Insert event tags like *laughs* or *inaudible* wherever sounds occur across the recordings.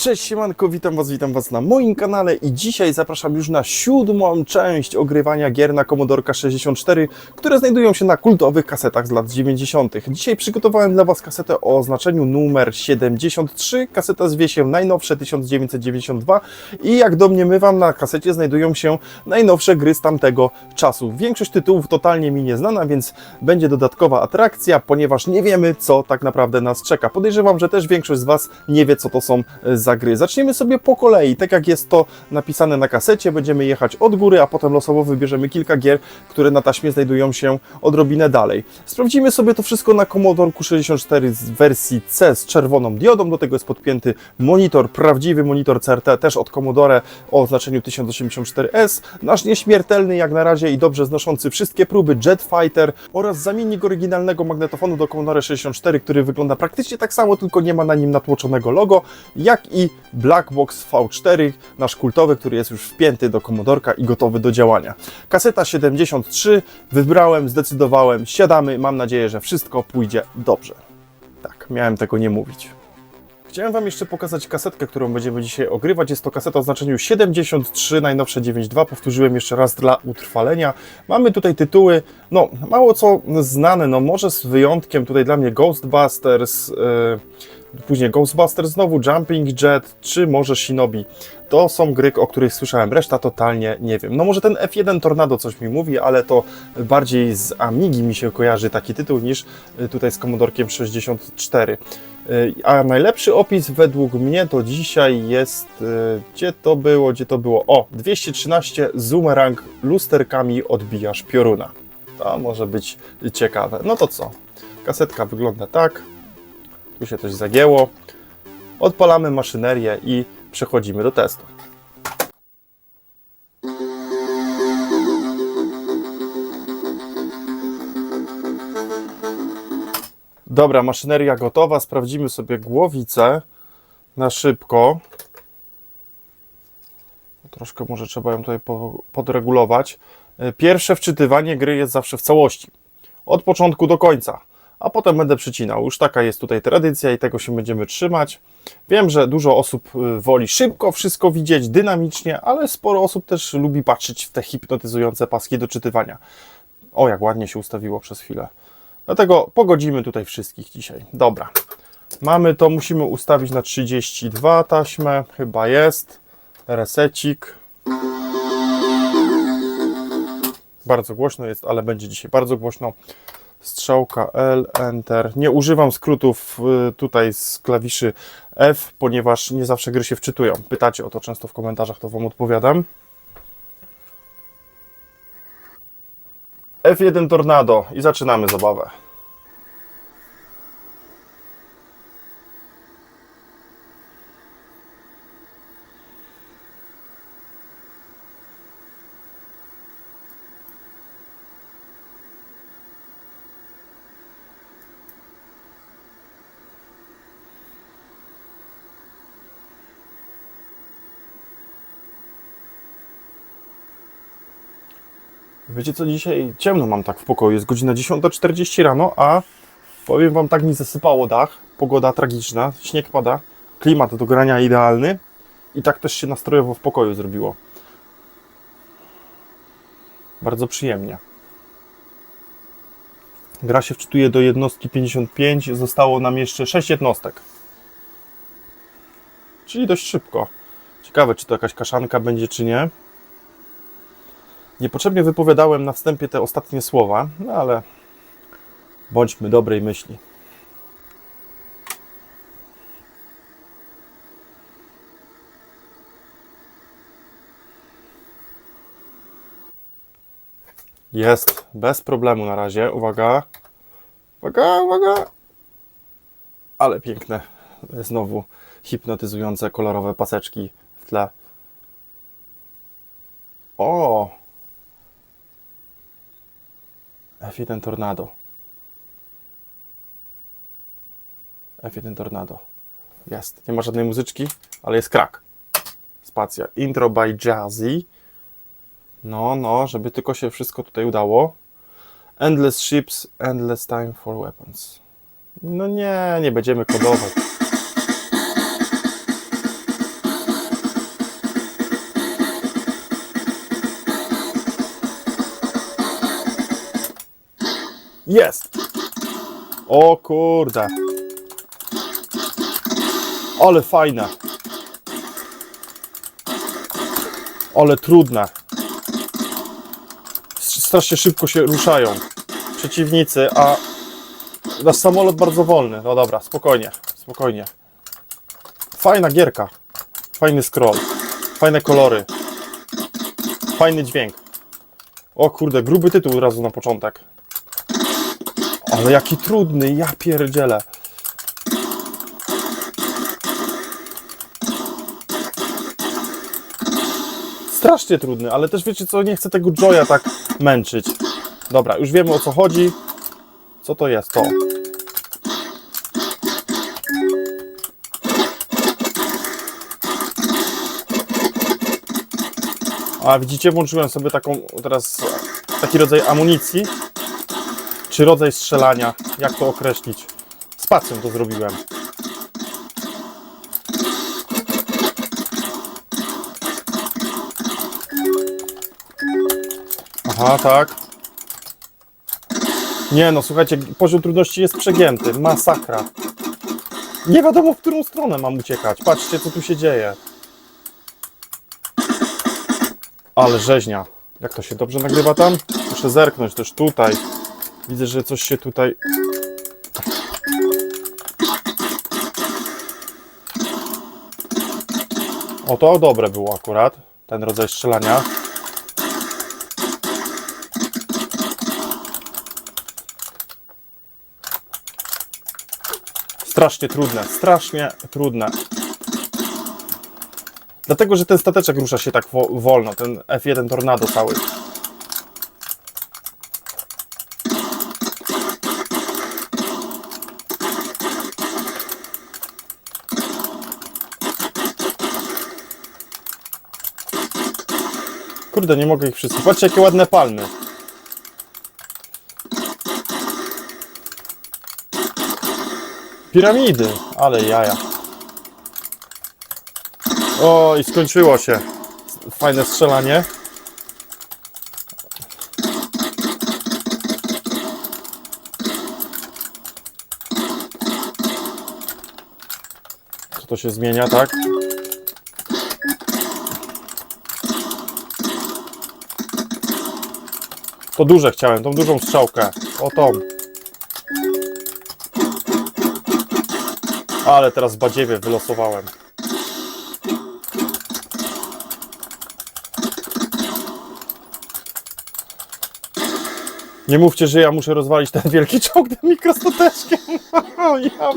Cześć siemanko, witam was, witam was na moim kanale i dzisiaj zapraszam już na siódmą część ogrywania gier na Commodore 64, które znajdują się na kultowych kasetach z lat 90. Dzisiaj przygotowałem dla was kasetę o oznaczeniu numer 73, kaseta zwie się najnowsze 1992 i jak domniemywam na kasecie znajdują się najnowsze gry z tamtego czasu. Większość tytułów totalnie mi nieznana, więc będzie dodatkowa atrakcja, ponieważ nie wiemy co tak naprawdę nas czeka. Podejrzewam, że też większość z was nie wie co to są e, za gry. Zaczniemy sobie po kolei, tak jak jest to napisane na kasecie, będziemy jechać od góry, a potem losowo wybierzemy kilka gier, które na taśmie znajdują się odrobinę dalej. Sprawdzimy sobie to wszystko na Commodore 64 z wersji C z czerwoną diodą, do tego jest podpięty monitor, prawdziwy monitor CRT, też od Commodore o oznaczeniu 1084S, nasz nieśmiertelny jak na razie i dobrze znoszący wszystkie próby Jet Fighter oraz zamiennik oryginalnego magnetofonu do Commodore 64, który wygląda praktycznie tak samo, tylko nie ma na nim natłoczonego logo, jak i Black Box V4, nasz kultowy, który jest już wpięty do Commodorka i gotowy do działania. Kaseta 73, wybrałem, zdecydowałem, siadamy, mam nadzieję, że wszystko pójdzie dobrze. Tak, miałem tego nie mówić. Chciałem Wam jeszcze pokazać kasetkę, którą będziemy dzisiaj ogrywać. Jest to kaseta o znaczeniu 73, najnowsze 9.2. Powtórzyłem jeszcze raz dla utrwalenia. Mamy tutaj tytuły, no mało co znane, no może z wyjątkiem tutaj dla mnie Ghostbusters, yy, później Ghostbusters znowu, Jumping Jet, czy może Shinobi. To są gry, o których słyszałem, reszta totalnie nie wiem. No może ten F1 Tornado coś mi mówi, ale to bardziej z Amigi mi się kojarzy taki tytuł niż y, tutaj z Commodorkiem 64. Y, A najlepszy opis według mnie to dzisiaj jest, y, gdzie to było, gdzie to było? O, 213 Zoomerang lusterkami odbijasz pioruna. To może być ciekawe. No to co? Kasetka wygląda tak. Tu się coś zagięło. Odpalamy maszynerię i przechodzimy do testu. Dobra, maszyneria gotowa. Sprawdzimy sobie głowicę na szybko. Troszkę może trzeba ją tutaj po- podregulować. E, Pierwsze wczytywanie gry jest zawsze w całości. Od początku do końca. A potem będę przycinał. Już taka jest tutaj tradycja i tego się będziemy trzymać. Wiem, że dużo osób y, woli szybko wszystko widzieć, dynamicznie, ale sporo osób też lubi patrzeć w te hipnotyzujące paski do czytywania. O, jak ładnie się ustawiło przez chwilę. Dlatego pogodzimy tutaj wszystkich dzisiaj. Dobra. Mamy to, musimy ustawić na 32 taśmę, chyba jest. Resecik. Bardzo głośno jest, ale będzie dzisiaj bardzo głośno. Strzałka L, Enter. Nie używam skrótów y, tutaj z klawiszy F, ponieważ nie zawsze gry się wczytują. Pytacie o to często w komentarzach, to Wam odpowiadam. F1 Tornado i zaczynamy zabawę. Wiecie co, dzisiaj ciemno mam tak w pokoju, jest godzina 10.40 rano, a powiem Wam, tak mi zasypało dach, pogoda tragiczna, śnieg pada, klimat do grania idealny i tak też się nastrojowo w pokoju zrobiło. Bardzo przyjemnie. Gra się wczytuje do jednostki 55, zostało nam jeszcze 6 jednostek. Czyli dość szybko. Ciekawe, czy to jakaś kaszanka będzie, czy nie. Niepotrzebnie wypowiadałem na wstępie te ostatnie słowa, no ale bądźmy dobrej myśli. Jest, bez problemu na razie. Uwaga. Uwaga, uwaga. Ale piękne. Znowu hipnotyzujące kolorowe paseczki w tle. O! F1 Tornado. F1 Tornado. Jest. Nie ma żadnej muzyczki, ale jest krak. Spacja. Intro by Jazzy. No, no, żeby tylko się wszystko tutaj udało. Endless ships, endless time for weapons. No nie, nie będziemy kodować. Jest! O kurde. Ale fajne. Ale trudne. Strasznie szybko się ruszają przeciwnicy, a nasz samolot bardzo wolny. No dobra, spokojnie, spokojnie. Fajna gierka. Fajny scroll. Fajne kolory. Fajny dźwięk. O kurde, gruby tytuł od razu na początek. Ale jaki trudny, ja pierdzielę. Strasznie trudny, ale też wiecie co, nie chcę tego Joya tak męczyć. Dobra, już wiemy o co chodzi. Co to jest to? A widzicie, włączyłem sobie taką teraz taki rodzaj amunicji, czy rodzaj strzelania, jak to określić. Spacją to zrobiłem. Aha, tak. Nie no, słuchajcie, poziom trudności jest przegięty. Masakra. Nie wiadomo, w którą stronę mam uciekać. Patrzcie, co tu się dzieje. Ale rzeźnia. Jak to się dobrze nagrywa tam? Muszę zerknąć też tutaj. Widzę, że coś się tutaj... O, to dobre było akurat. Ten rodzaj strzelania. Strasznie trudne, strasznie trudne. Dlatego, że ten stateczek rusza się tak wo wolno, ten F1 Tornado cały. Kurde, nie mogę ich wszystkich. Patrzcie, jakie ładne palmy. Piramidy, ale jaja. O, i skończyło się. Fajne strzelanie. To się zmienia, tak? To duże chciałem, tą dużą strzałkę. O tą. Ale teraz badziewie wylosowałem. Nie mówcie, że ja muszę rozwalić ten wielki czołg tym mikrostateczkiem. *laughs* O, ja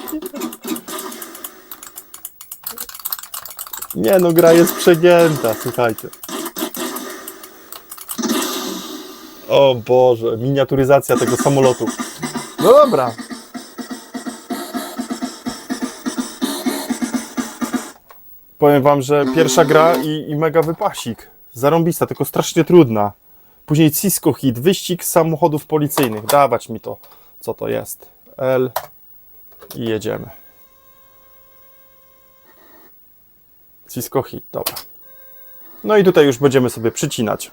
Nie no, gra jest przegięta, słuchajcie. O Boże, miniaturyzacja tego samolotu. No dobra. Powiem wam, że pierwsza gra i, i mega wypasik. Zarąbista, tylko strasznie trudna. Później Cisco Hit, wyścig samochodów policyjnych. Dawać mi to, co to jest. L i jedziemy. Cisco Hit, dobra. No i tutaj już będziemy sobie przycinać.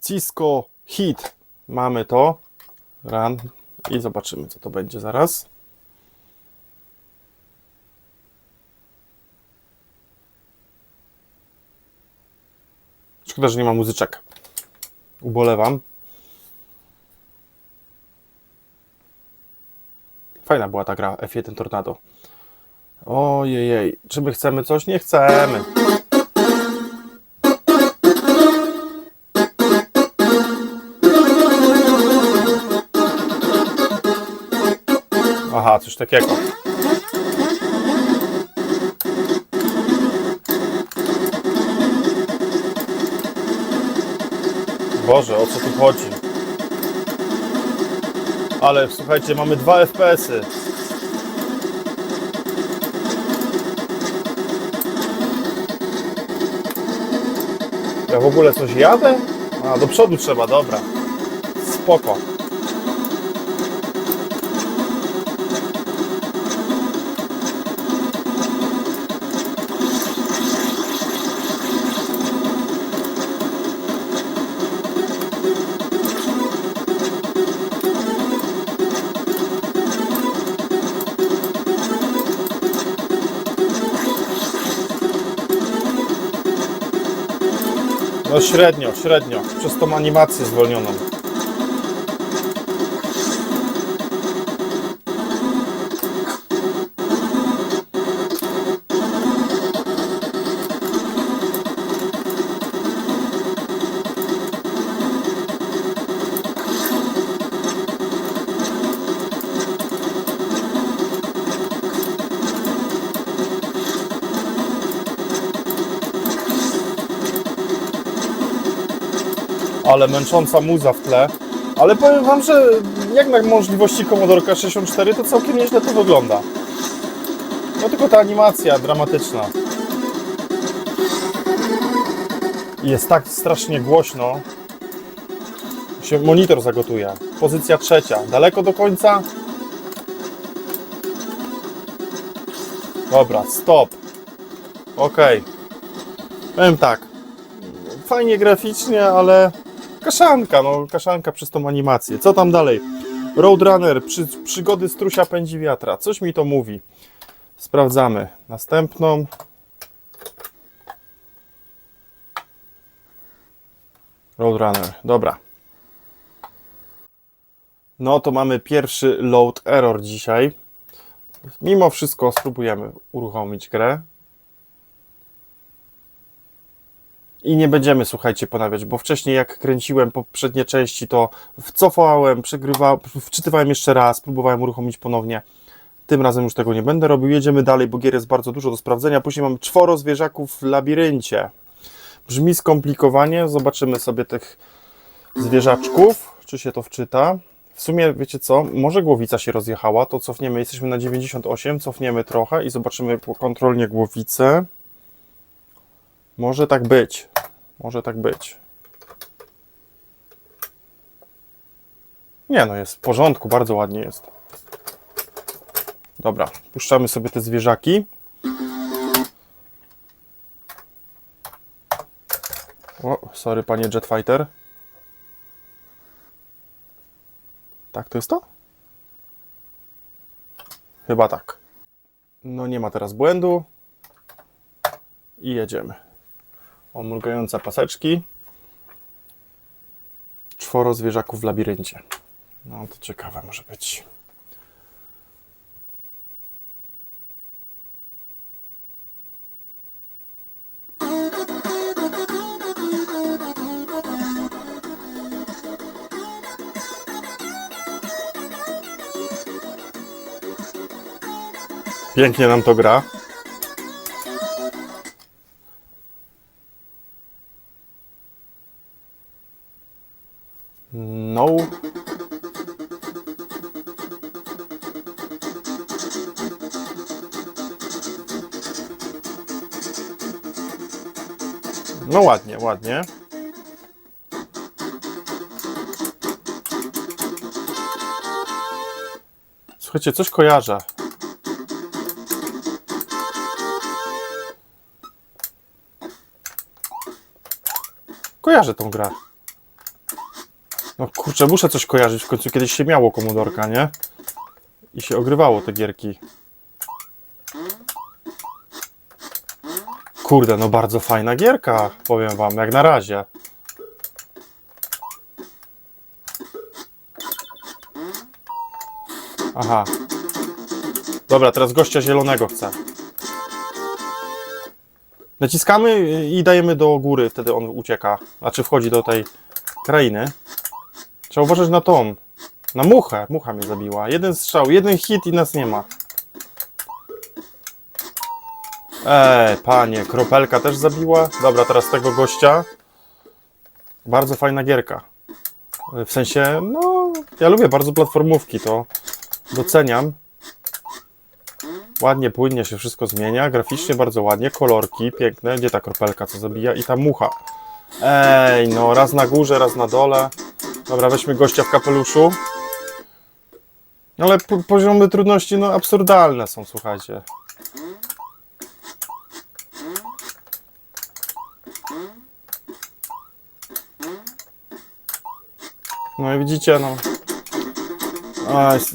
Cisco Hit. Mamy to. Run. I zobaczymy, co to będzie zaraz. Szkoda, że nie ma muzyczek. Ubolewam. Fajna była ta gra F1 Tornado. Ojej, czy my chcemy coś? Nie chcemy. Aha, coś takiego. Boże, o co tu chodzi? Ale słuchajcie, mamy dwa FPS-y. Ja w ogóle coś jadę? A, do przodu trzeba, dobra. Spoko. Średnio, średnio. Przez tą animację zwolnioną. Ale męcząca muza w tle. Ale powiem wam, że jak na możliwości Commodore 64 to całkiem nieźle to wygląda. No tylko ta animacja dramatyczna. Jest tak strasznie głośno. Się monitor zagotuje. Pozycja trzecia. Daleko do końca. Dobra, stop. Ok. Powiem tak. Fajnie graficznie, ale kaszanka, no kaszanka przez tą animację. Co tam dalej? Roadrunner, przy, przygody strusia pędzi wiatra. Coś mi to mówi. Sprawdzamy. Następną. Roadrunner, dobra. No to mamy pierwszy load error dzisiaj. Mimo wszystko spróbujemy uruchomić grę. I nie będziemy, słuchajcie, ponawiać, bo wcześniej jak kręciłem poprzednie części, to wcofałem, przegrywałem, wczytywałem jeszcze raz, próbowałem uruchomić ponownie. Tym razem już tego nie będę robił. Jedziemy dalej, bo gier jest bardzo dużo do sprawdzenia. Później mamy czworo zwierzaków w labiryncie. Brzmi skomplikowanie. Zobaczymy sobie tych zwierzaczków, czy się to wczyta. W sumie, wiecie co, może głowica się rozjechała, to cofniemy, jesteśmy na 98, cofniemy trochę i zobaczymy kontrolnie głowicę. Może tak być. Może tak być. Nie no, jest w porządku, bardzo ładnie jest. Dobra, puszczamy sobie te zwierzaki. O, sorry panie Jetfighter. Tak to jest to? Chyba tak. No nie ma teraz błędu. I jedziemy. O, paseczki. Czworo zwierzaków w labiryncie. No to ciekawe może być. Pięknie nam to gra. Ładnie. Słuchajcie, coś kojarzę. Kojarzę tą grę. No kurczę, muszę coś kojarzyć. W końcu kiedyś się miało komodorka, nie? I się ogrywało te gierki. Kurde, no bardzo fajna gierka, powiem wam, jak na razie. Aha. Dobra, teraz gościa zielonego chcę. Naciskamy i dajemy do góry, wtedy on ucieka. Znaczy wchodzi do tej krainy. Trzeba uważać na tą. Na muchę. Mucha mnie zabiła. Jeden strzał, jeden hit i nas nie ma. Ej, panie, kropelka też zabiła. Dobra, teraz tego gościa. Bardzo fajna gierka. W sensie, no, ja lubię bardzo platformówki, to doceniam. Ładnie, płynnie się wszystko zmienia, graficznie bardzo ładnie, kolorki piękne. Gdzie ta kropelka, co zabija? I ta mucha. Ej, no, raz na górze, raz na dole. Dobra, weźmy gościa w kapeluszu. Ale po- poziomy trudności, no, absurdalne są, słuchajcie. No i widzicie, no.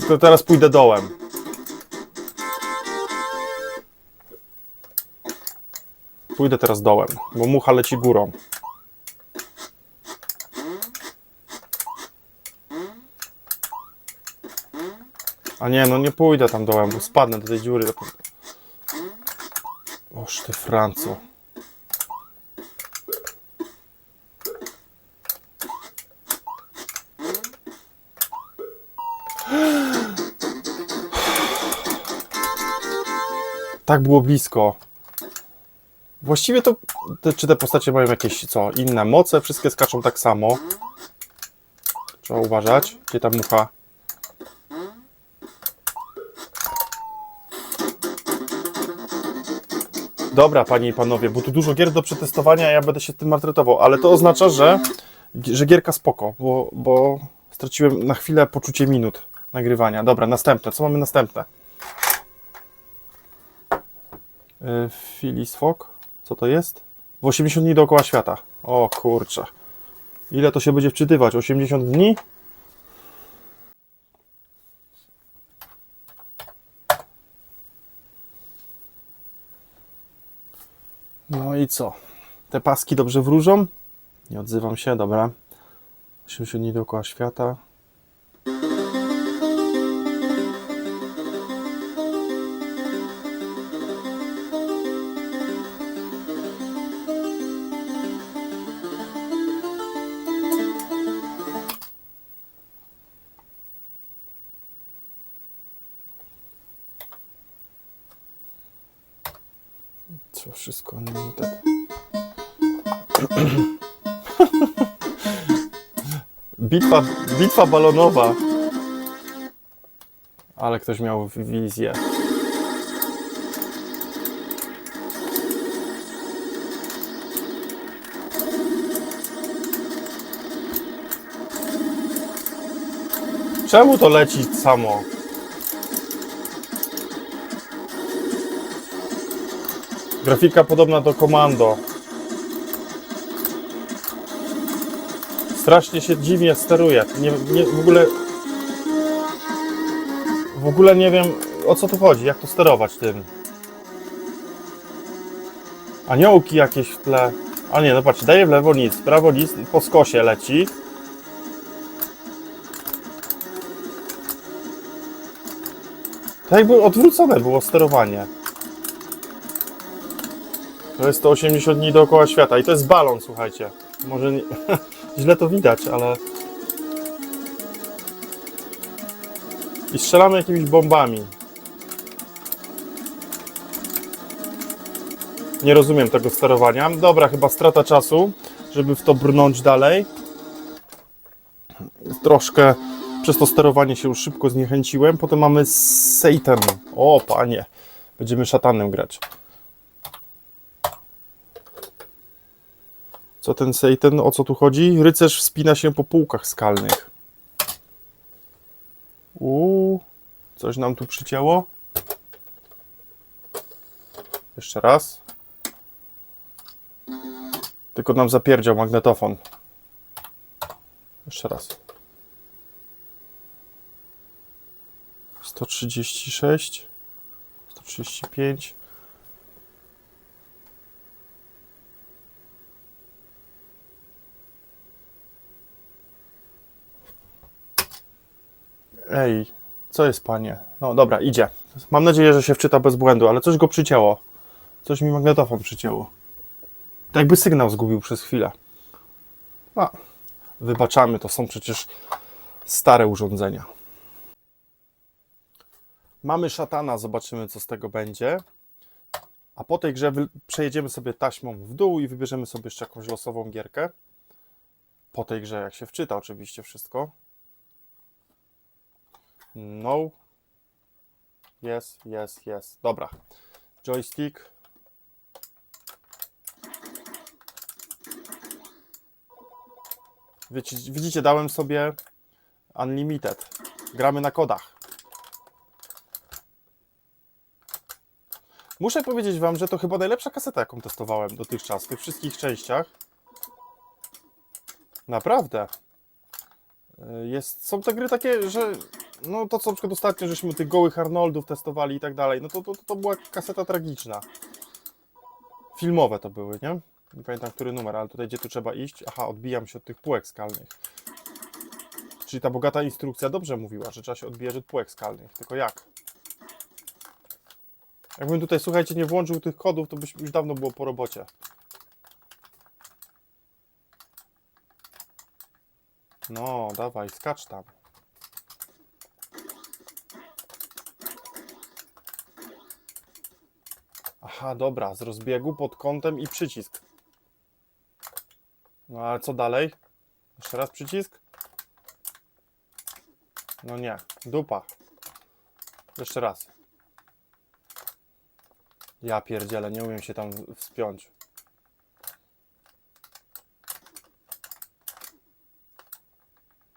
To teraz pójdę dołem. Pójdę teraz dołem, bo mucha leci górą. A nie, no nie pójdę tam dołem, bo spadnę do tej dziury. Oż ty Francu. Tak było blisko. Właściwie to, czy te postacie mają jakieś, co, inne moce? Wszystkie skaczą tak samo. Trzeba uważać, gdzie ta mucha. Dobra, panie i panowie, bo tu dużo gier do przetestowania, ja będę się tym martretował, ale to oznacza, że, że gierka spoko, bo, bo straciłem na chwilę poczucie minut nagrywania. Dobra, następne. Co mamy następne? Phyllis Fogg? Co to jest? W 80 dni dookoła świata. O kurczę. Ile to się będzie wczytywać? 80 dni? No i co? Te paski dobrze wróżą? Nie odzywam się, dobra. 80 dni dookoła świata. Bitwa, bitwa balonowa. Ale ktoś miał wizję. Czemu to leci samo? Grafika podobna do komando. Strasznie się dziwnie steruje. Nie, nie, w ogóle. W ogóle nie wiem o co tu chodzi, jak to sterować tym. Aniołki jakieś w tle. A nie, no patrz, daje w lewo nic, w prawo nic, po skosie leci. Tak jakby odwrócone było sterowanie. To jest to 80 dni dookoła świata i to jest balon, słuchajcie. Może nie... *laughs* źle to widać, ale... I strzelamy jakimiś bombami. Nie rozumiem tego sterowania. Dobra, chyba strata czasu, żeby w to brnąć dalej. Troszkę przez to sterowanie się już szybko zniechęciłem. Potem mamy Satan. O, panie. Będziemy szatanem grać. Co ten Satan, o co tu chodzi? Rycerz wspina się po półkach skalnych. Uuu, coś nam tu przycięło. Jeszcze raz. Tylko nam zapierdział magnetofon. Jeszcze raz. 136, 135. Ej, co jest panie? No dobra, idzie. Mam nadzieję, że się wczyta bez błędu, ale coś go przycięło. Coś mi magnetofon przycięło. Tak jakby sygnał zgubił przez chwilę. A, wybaczamy, to są przecież stare urządzenia. Mamy szatana, zobaczymy co z tego będzie. A po tej grze przejedziemy sobie taśmą w dół i wybierzemy sobie jeszcze jakąś losową gierkę. Po tej grze, jak się wczyta oczywiście wszystko. No. Yes, yes, yes. Dobra. Joystick. Widzicie, dałem sobie Unlimited. Gramy na kodach. Muszę powiedzieć Wam, że to chyba najlepsza kaseta, jaką testowałem dotychczas w tych wszystkich częściach. Naprawdę. Y, Jest, są te gry takie, że no to co na przykład ostatnio żeśmy tych gołych Arnoldów testowali i tak dalej, no to, to, to była kaseta tragiczna. Filmowe to były, nie? Nie pamiętam który numer, ale tutaj gdzie tu trzeba iść? Aha, odbijam się od tych półek skalnych. Czyli ta bogata instrukcja dobrze mówiła, że trzeba się odbierze półek skalnych. Tylko jak? Jakbym tutaj, słuchajcie, nie włączył tych kodów, to byśmy już dawno było po robocie. No, dawaj, skacz tam. Aha, dobra, z rozbiegu pod kątem i przycisk. No ale co dalej? Jeszcze raz przycisk? No nie, dupa. Jeszcze raz. Ja pierdzielę, nie umiem się tam wspiąć.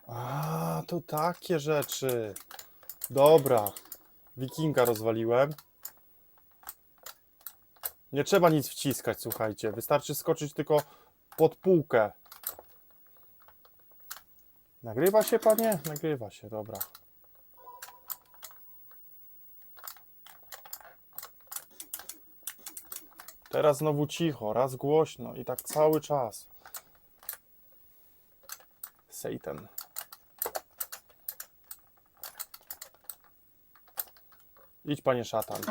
A, to takie rzeczy. Dobra. Wikinga rozwaliłem. Nie trzeba nic wciskać, słuchajcie. Wystarczy skoczyć tylko pod półkę. Nagrywa się, panie? Nagrywa się, dobra. Teraz znowu cicho, raz głośno i tak cały czas. Satan. Idź, panie szatan.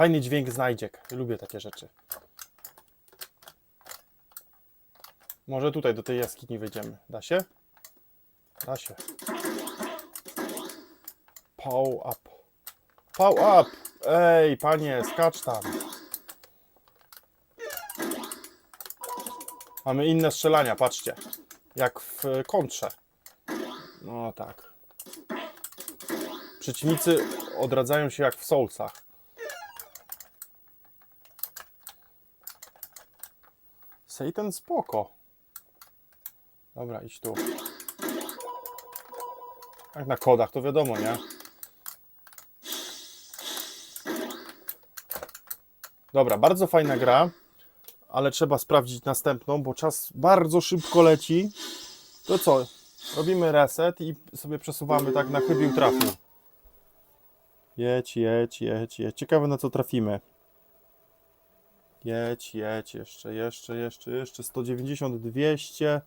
Fajny dźwięk znajdziek. Lubię takie rzeczy. Może tutaj do tej jaskini wejdziemy. Da się? Da się. Pow up. Pow up! Ej, panie, skacz tam. Mamy inne strzelania, patrzcie. Jak w kontrze. No tak. Przeciwnicy odradzają się jak w Soulsach. Satan spoko. Dobra, idź tu. Jak na kodach, to wiadomo, nie? Dobra, bardzo fajna gra, ale trzeba sprawdzić następną, bo czas bardzo szybko leci. To co? Robimy reset i sobie przesuwamy tak na chybił trafił. Jedź, jedź, jedź, jedź. Ciekawe na co trafimy. Jedź, jedź, jeszcze, jeszcze, jeszcze, jeszcze. 190, 200.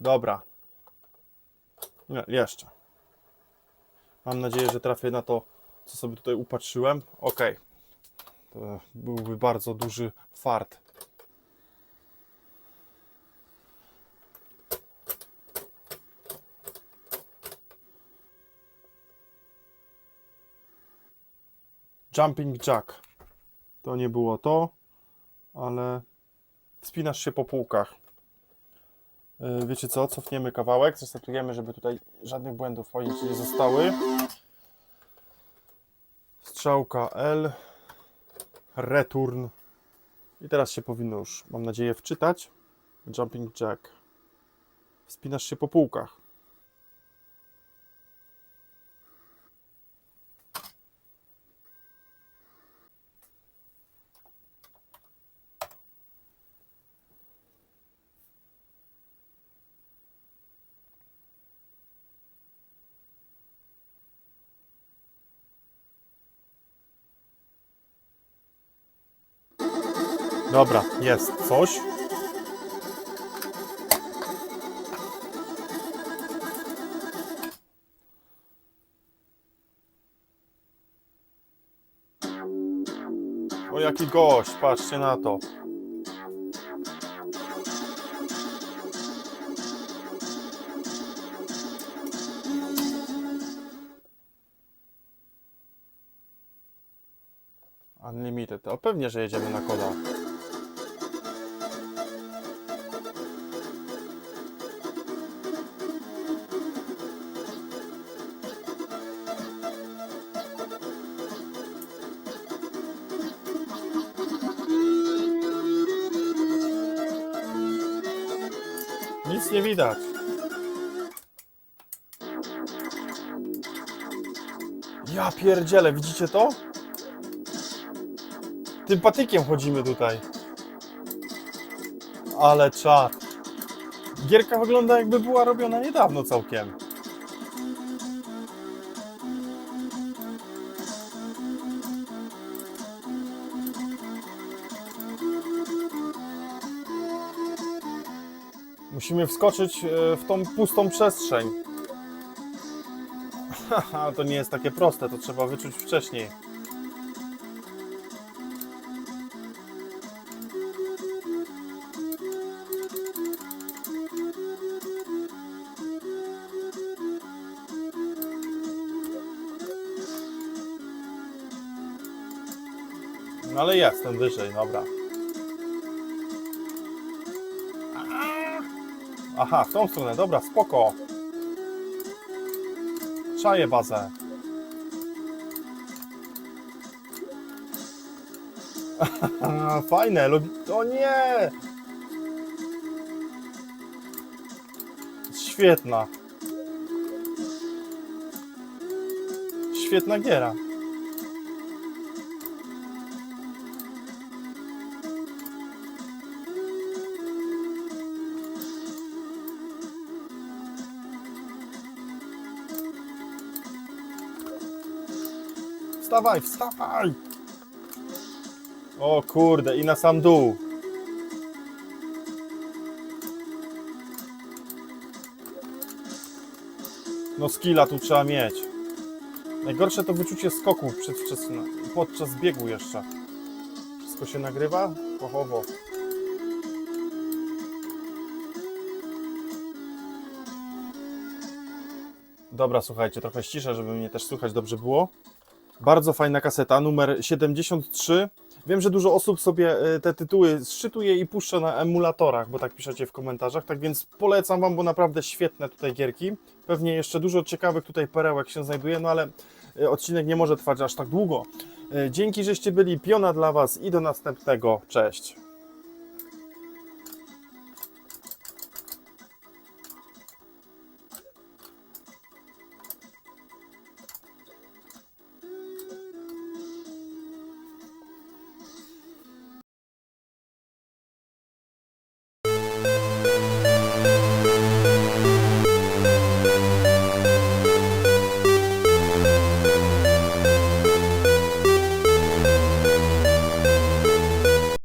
Dobra. Nie, jeszcze. Mam nadzieję, że trafię na to, co sobie tutaj upatrzyłem. Ok. To byłby bardzo duży fart. Jumping Jack. To nie było to, ale wspinasz się po półkach. Yy, Wiecie co? Cofniemy kawałek, zresetujemy, żeby tutaj żadnych błędów pamięci nie zostały. Strzałka L, return. I teraz się powinno już, mam nadzieję, wczytać. Jumping Jack. Wspinasz się po półkach. Dobra, jest coś. O jaki gość, patrzcie na to. Unlimited. O pewnie, że jedziemy na koda. Widać. Ja pierdzielę, widzicie to? Tym patykiem chodzimy tutaj. Ale czad. Gierka wygląda jakby była robiona niedawno całkiem. Musimy wskoczyć e, w tą pustą przestrzeń. *laughs* Haha, to nie jest takie proste, to trzeba wyczuć wcześniej. No ale jestem wyżej, dobra. Aha, w tą stronę, dobra, spoko. Czaję bazę. *laughs* Fajne, logi... O nie! Świetna. Świetna giera. Wstawaj, wstawaj! O kurde, i na sam dół. No skilla tu trzeba mieć. Najgorsze to wyczucie skoku przedwczesne, podczas biegu jeszcze. Wszystko się nagrywa? Pochowo. Dobra, słuchajcie, trochę ściszę, żeby mnie też słychać dobrze było. Bardzo fajna kaseta, numer 73. Wiem, że dużo osób sobie e, te tytuły szczytuje i puszcza na emulatorach, bo tak piszecie w komentarzach, tak więc polecam Wam, bo naprawdę świetne tutaj gierki. Pewnie jeszcze dużo ciekawych tutaj perełek się znajduje, no ale e, odcinek nie może trwać aż tak długo. E, Dzięki, żeście byli, piona dla Was i do następnego. Cześć!